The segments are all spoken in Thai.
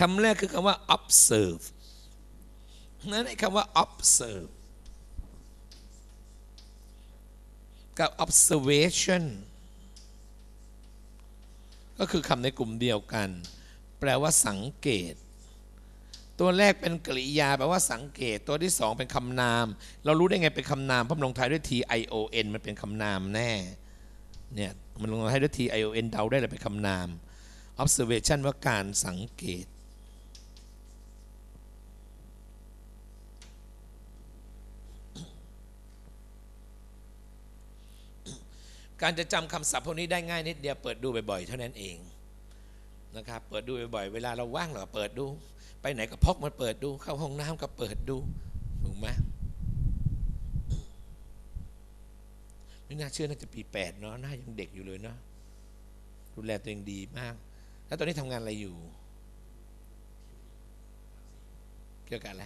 คำแรกคือคำว่า observe นั่นไอ้คำว่า observe กับ observation ก็คือคำในกลุ่มเดียวกัน แปลว่าสังเกต ตัวแรกเป็นกริยาแปลว่าสังเกต ตัวที่สองเป็นคำนาม เรารู้ได้ไงเป็นคำนามเพราะมันลงท้ายด้วย t i o n มันเป็นคำนามแน่ เนี่ยมันลงท้ายด้วย t i o n เดาได้เลยเป็นคำนาม observation ว่าการสังเกต การจะจำคำศัพท์พวกนี้ได้ง่ายนิดเดียวเปิดดูบ่อยๆเท่านั้นเองนะครับเปิดดูบ่อยๆเวลาเราว่างเราก็เปิดดู ไปไหนก็พกมันเปิดดู เข้าห้องน้ำก็เปิดดูถูกไหมไม่น่าเชื่อน่าจะปีแปดเนาะน้ายังเด็กอยู่เลยเนาะดูแลตัวเองดีมาก แล้วตอนนี้ทำงานอะไรอยู่ เกี่ยวกับอะไร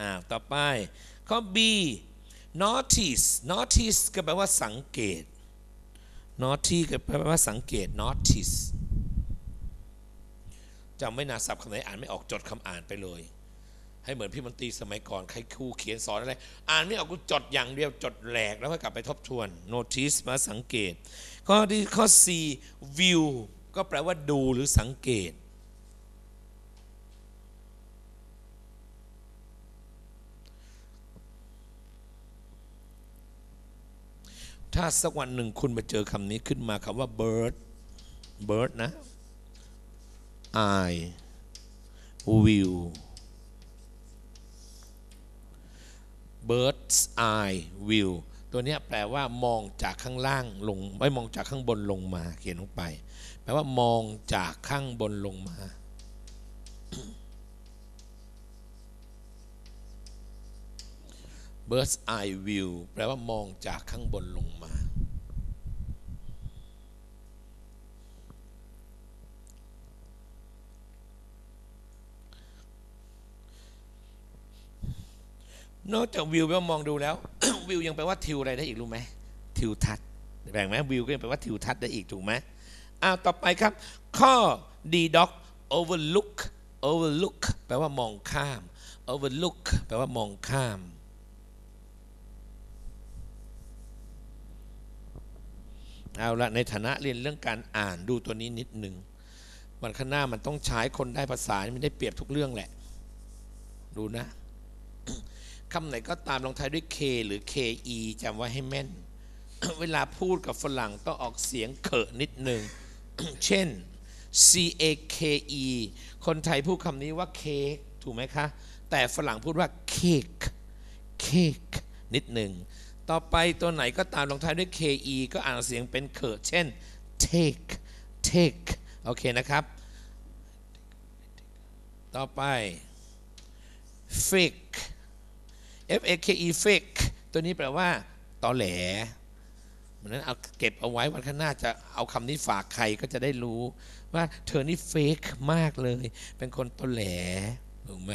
อ่าต่อไปข้อ B notice notice ก็แปลว่าสังเกต notice ก็แปลว่าสังเกต notice จำไม่นาศัพท์คำไหนอ่านไม่ออกจดคำอ่านไปเลย ให้เหมือนพี่มนตรีสมัยก่อนใครครูเขียนสอนอะไร อ่านไม่ออกกูจดอย่างเดียวจดแหลกแล้วก็กลับไปทบทวน notice มาสังเกต ข้อที่ข้อ C view ก็แปลว่าดูหรือสังเกต ถ้าสักวันหนึ่งคุณมาเจอคำนี้ขึ้นมาคำว่า bird bird นะ eye view bird's eye view ตัวนี้แปลว่ามองจากข้างล่างลง ไม่มองจากข้างบนลงมา เขียนลงไป แปลว่ามองจากข้างบนลงมา bird's eye view แปลว่ามองจากข้างบนลงมา นอกจากวิวแปลว่ามองดูแล้ว วิวยังแปลว่าทิวอะไรได้อีกรู้ไหมทิวทัศน์แบ่งไหมวิวก็ยังแปลว่าทิวทัศน์ได้อีกถูกไหมอ้าวต่อไปครับ ข้อ D doc overlook overlook แปลว่ามองข้าม overlook แปลว่ามองข้าม เอาละในฐานะเรียนเรื่องการอ่านดูตัวนี้นิดหนึ่งวันข้างหน้ามันต้องใช้คนได้ภาษาไมันได้เปรียบทุกเรื่องแหละ ดูนะคำไหนก็ตามลงท้ายด้วย K หรือ KE จำไว้ให้แม่น เวลาพูดกับฝรั่งต้องออกเสียงเขอะนิดหนึ่ง เช่น C A K E คนไทยพูดคำนี้ว่าเค้กถูกไหมคะ แต่ฝรั่งพูดว่าเค้กเค้กนิดหนึ่ง ต่อไปตัวไหนก็ตามลงท้ายด้วย KE ก็อ่านเสียงเป็นเขอะเช่น take take โอเคนะครับ ต่อไป fake F A K E fake ตัวนี้แปลว่าตอแหลมันนั้นเอาเก็บเอาไว้วันข้างหน้าจะเอาคำนี้ฝากใครก็จะได้รู้ ว่าเธอนี่เฟกมากเลย เป็นคนตอแหลถูกไหม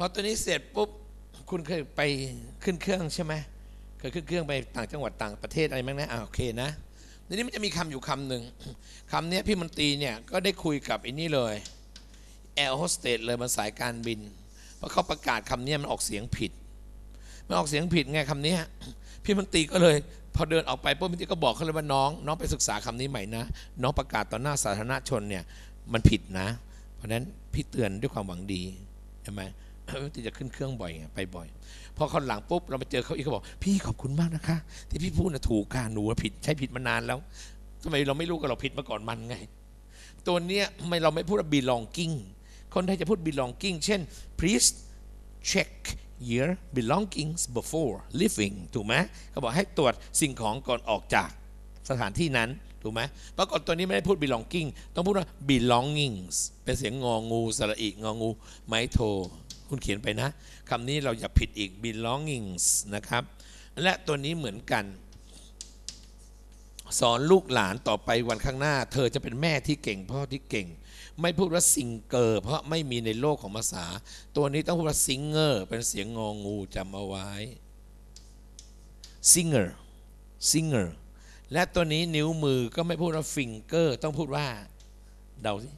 พอตัวนี้เสร็จปุ๊บคุณเคยไปขึ้นเครื่องใช่ไหมเคยขึ้นเครื่องไปต่างจังหวัดต่างประเทศอะไรมั้งนะอ่าโอเคนะทีนี้มันจะมีคำอยู่คำหนึ่งคำนี้พี่มนตรีเนี่ยก็ได้คุยกับไอ้นี่เลยแอร์โฮสเตสเลยบนสายการบิน เพราะเขาประกาศคำนี้มันออกเสียงผิด มันออกเสียงผิดไงคำนี้พี่มนตรีก็เลย พอเดินออกไปปุ๊บพี่มนตรีก็บอกเขาเลยว่าน้อง น้องไปศึกษาคำนี้ใหม่นะ น้องประกาศต่อหน้าสาธารณชนเนี่ยมันผิดนะ เพราะฉะนั้นพี่เตือนด้วยความหวังดีใช่ไหม พี่มนตรีจะขึ้นเครื่องบ่อยไงไปบ่อย พอเขาหลังปุ๊บเราไปเจอเขาอีกเขาบอก พี่ขอบคุณมากนะคะ ที่พี่พูดนะถูกค่ะหนูน่ะผิดใช่ผิดมานานแล้วทำไมเราไม่รู้กับเราผิดมาก่อนมันไง ตัวเนี้ยทำไมเราไม่พูดว่า belonging คนไทยจะพูด belonging เช่น please check your belongings before leaving ถูกไหมเขาบอกให้ตรวจสิ่งของก่อนออกจากสถานที่นั้นถูกไหมปรากฏตัวนี้ไม่ได้พูด belonging ต้องพูดว่า belongings เป็นเสียงงองูสระอีงองู ไม้โท คุณเขียนไปนะคำนี้เราอย่าผิดอีก belongings นะครับ และตัวนี้เหมือนกัน สอนลูกหลานต่อไปวันข้างหน้า เธอจะเป็นแม่ที่เก่งพ่อที่เก่ง ไม่พูดว่าซิงเกอร์เพราะไม่มีในโลกของภาษา ตัวนี้ต้องพูดว่าซิงเกอร์เป็นเสียงงองูจำเอาไว้ singer singer และตัวนี้นิ้วมือก็ไม่พูดว่า finger ต้องพูดว่าเดาสิ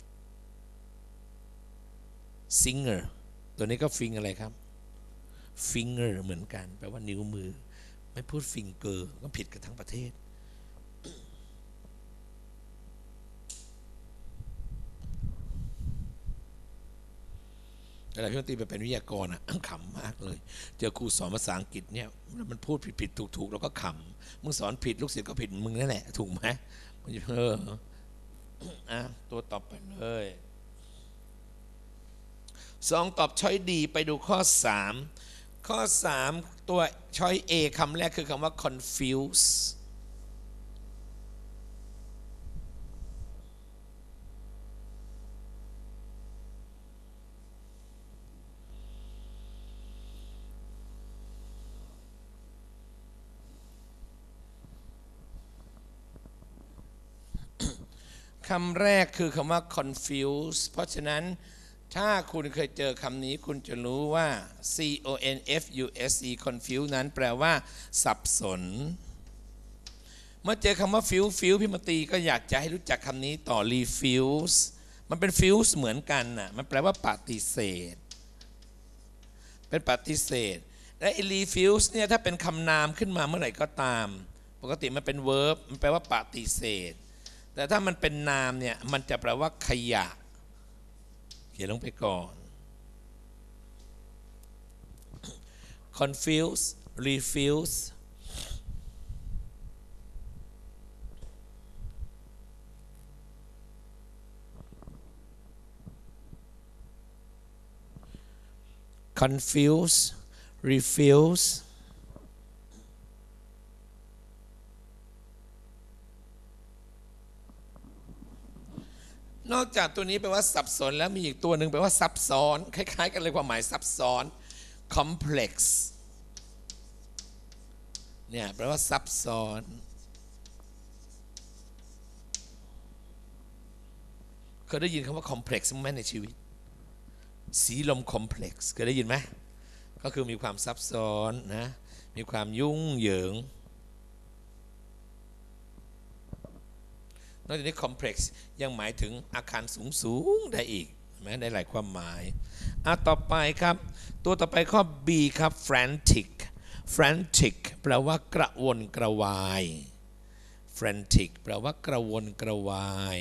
singer ตัวนี้ก็ fing อะไรครับ finger เหมือนกัน แปลว่านิ้วมือ ไม่พูด finger ก็ผิดกันทั้งประเทศเวลาพี่นตรีไปเป็นวิทยากรอะขำมากเลย เจอครูสอนภาษาอังกฤษเนี่ย มันพูดผิดผิดถูกถูกแล้วก็ขำ มึงสอนผิดลูกศิษย์ก็ผิดมึงนั่นแหละ ถูกไหมมันจะเอออะตัวต่อไปเลย สองตอบช้อยดีไปดูข้อสามข้อสามตัวช้อย A คำแรกคือคำว่า confuse คำแรกคือคำว่า confuse เพราะฉะนั้น ถ้าคุณเคยเจอคำนี้คุณจะรู้ว่า c o n f u s e confuse นั้นแปลว่า สับสน เมื่อเจอคำว่า fuse fuse พี่มาตีก็อยากจะให้รู้จักคำนี้ต่อ refuse มันเป็น fuse เหมือนกันน่ะ มันแปลว่าปฏิเสธ เป็นปฏิเสธ และ refuse เนี่ยถ้าเป็นคำนามขึ้นมาเมื่อไหร่ก็ตาม ปกติมันเป็น verb มันแปลว่าปฏิเสธ แต่ถ้ามันเป็นนามเนี่ย มันจะแปลว่าขยะ เขียนลงไปก่อน confuse refuse ค confuse refuse นอกจากตัวนี้แปลว่าสับสนแล้วมีอีกตัวหนึ่งแปลว่าซับซ้อน คล้าย ๆ กันเลยความหมายซับซ้อน complex เนี่ยแปลว่าซับซ้อน เคยได้ยินคำว่า complex มั้ยไหมในชีวิต สีลม complex เคยได้ยินไหมก็คือมีความซับซ้อนนะ มีความยุ่งเหยิง นอกจากนี้ complex ยังหมายถึงอาคารสูงสูงได้อีกแม้ได้หลายความหมายอะต่อไปครับ ตัวต่อไปข้อ B ครับ frantic frantic แปลว่ากระวนกระวาย frantic แปลว่ากระวนกระวาย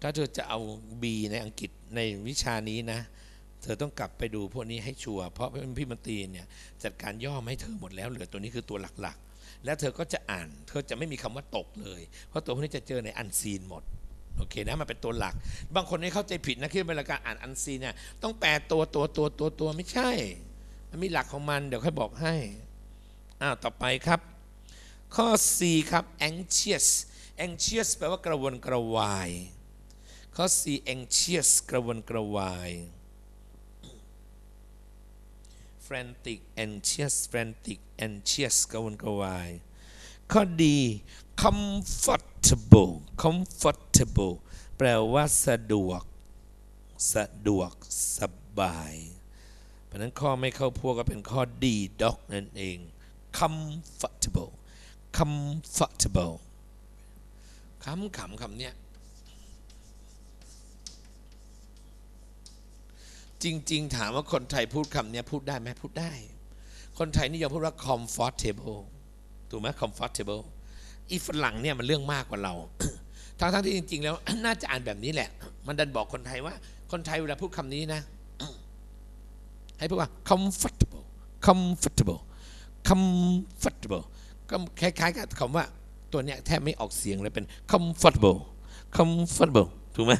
ถ้าเธอจะเอา B ในอังกฤษในวิชานี้นะ เธอต้องกลับไปดูพวกนี้ให้ชัวร์เพราะพี่มันตีเนี่ยจัดการย่อมให้เธอหมดแล้วเหลือตัวนี้คือตัวหลัก แล้วเธอก็จะอ่าน เธอจะไม่มีคำว่าตกเลย เพราะตัวพวกนี้จะเจอในอันซีนหมดโอเคนะมันเป็นตัวหลัก บางคนนี่เข้าใจผิดนะคิดว่าเวลาการอ่านอันซีนเนี่ยต้องแปลตัวตัวตัวตัวตัวไม่ใช่ มันมีหลักของมันเดี๋ยวค่อยบอกให้อ้าวต่อไปครับ ข้อ C ครับ anxious anxious แปลว่ากระวนกระวาย ข้อ C anxious กระวนกระวาย frantic anxious frantic anxious กวนกวายข้อ D comfortable comfortable แปลว่าสะดวก สะดวกสบาย เพราะนั้นข้อไม่เข้าพวกก็เป็นข้อ D dog นั่นเอง comfortable comfortable คำคำคำเนี้ย จริง ๆ ถามว่าคนไทยพูดคำนี้พูดได้ไหมพูดได้ คนไทยนิยมพูดว่า comfortable ถูกไหม comfortable อีฝรั่งเนี่ยมันเรื่องมากกว่าเรา ทั้งๆที่จริง ๆ แล้วน่าจะอ่านแบบนี้แหละ มันดันบอกคนไทยว่า คนไทยเวลาพูดคำนี้นะ ให้พูดว่า comfortable comfortable comfortable ก็คล้ายๆกับคำว่าตัวเนี้ยแทบไม่ออกเสียงเลยเป็น comfortable comfortable ถูกไหม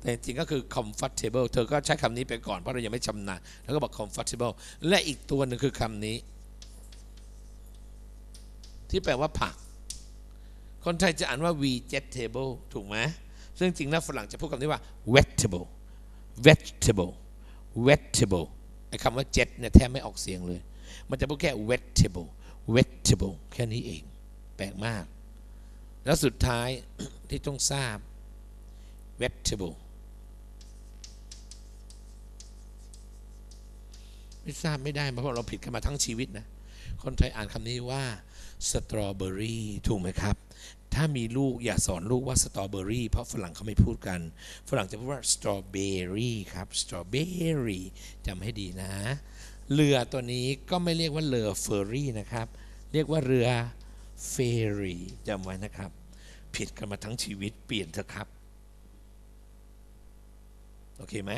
แต่จริงก็คือ comfortable เธอก็ใช้คำนี้ไปก่อนเพราะเรายังไม่ชำนาญแล้วก็บอก comfortable และอีกตัวหนึ่งคือคำนี้ ที่แปลว่าผัก คนไทยจะอ่านว่า vegetable ถูกไหมซึ่งจริงแล้วฝรั่งจะพูดคำนี้ว่า vegetable vegetable vegetable ไอ้คำว่า jet เนี่ยแทบไม่ออกเสียงเลย มันจะพูดแค่ vegetable vegetable แค่นี้เอง แปลกมาก แล้วสุดท้ายที่ต้องทราบ vegetable ไม่ทราบไม่ได้เพราะเราผิดกันมาทั้งชีวิตนะ คนไทยอ่านคำนี้ว่า strawberry ถูกไหมครับ ถ้ามีลูกอย่าสอนลูกว่า strawberry เพราะฝรั่งเขาไม่พูดกัน ฝรั่งจะพูดว่า strawberry ครับ strawberry จำให้ดีนะ เรือตัวนี้ก็ไม่เรียกว่าเรือเฟอร์รี่นะครับ เรียกว่าเรือเฟอร r ีจำไว้นะครับ ผิดกันมาทั้งชีวิตเปลี่ยนเถอะครับ โอเคไหม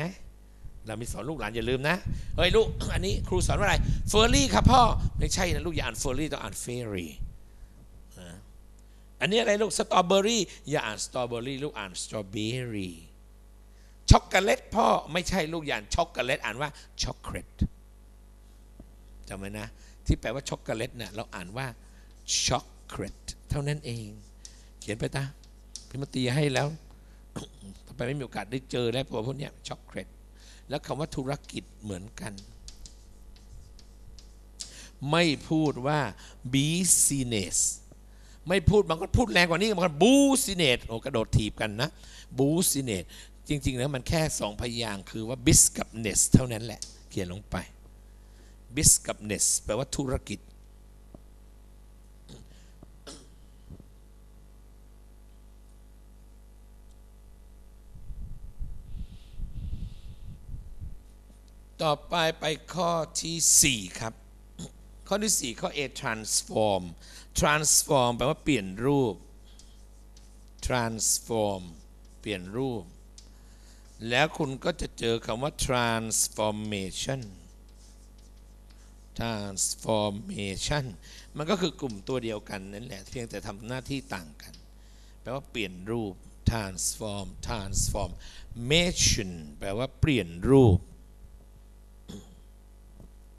เรามีสอนลูกหลานอย่าลืมนะ เฮ้ยลูก อันนี้ครูสอนว่าอะไร เฟอร์รี่ครับพ่อ ไม่ใช่นะลูกอย่าอ่านเฟอร์รี่ต้องอ่านเฟร y อันนี้อะไรลูกสตรอเบอรี่อย่าอ่านสตรอเบอรี่ลูกอ่านสตรอเบอรี่ช็อกโกแลตพ่อไม่ใช่ลูกอย่าอ่านช็อกโกแลตอ่านว่าช็อกโกแลตจำไว้นะ ที่แปลว่าช็อกโกแลตเนี่ยเราอ่านว่าช็อกโกแลตเท่านั้นเอง เขียนไปตาพิมพ์ตีให้แล้วต่อไปไม่มีโอกาสได้เจอแล้วพวกเนี้ยช็อกโกแลต และคำว่าธุรกิจเหมือนกัน ไม่พูดว่า business ไม่พูดบางคนพูดแรงกว่านี้บางคนบูซิเนตโอ้กระโดดถีบกันนะบูซิเนตจริงๆแล้วมันแค่สองพยางค์คือว่า bis กับ ness เท่านั้นแหละ เขียนลงไป bis กับ ness แปลว่าธุรกิจ ต่อไปไปข้อที่ 4 ครับ ข้อที่ 4 ข้อ A transform transform แปลว่าเปลี่ยนรูป transform เปลี่ยนรูป แล้วคุณก็จะเจอคำว่า transformation transformation มันก็คือกลุ่มตัวเดียวกันนั่นแหละ เพียงแต่ทำหน้าที่ต่างกัน แปลว่าเปลี่ยนรูป transform transformation แปลว่าเปลี่ยนรูป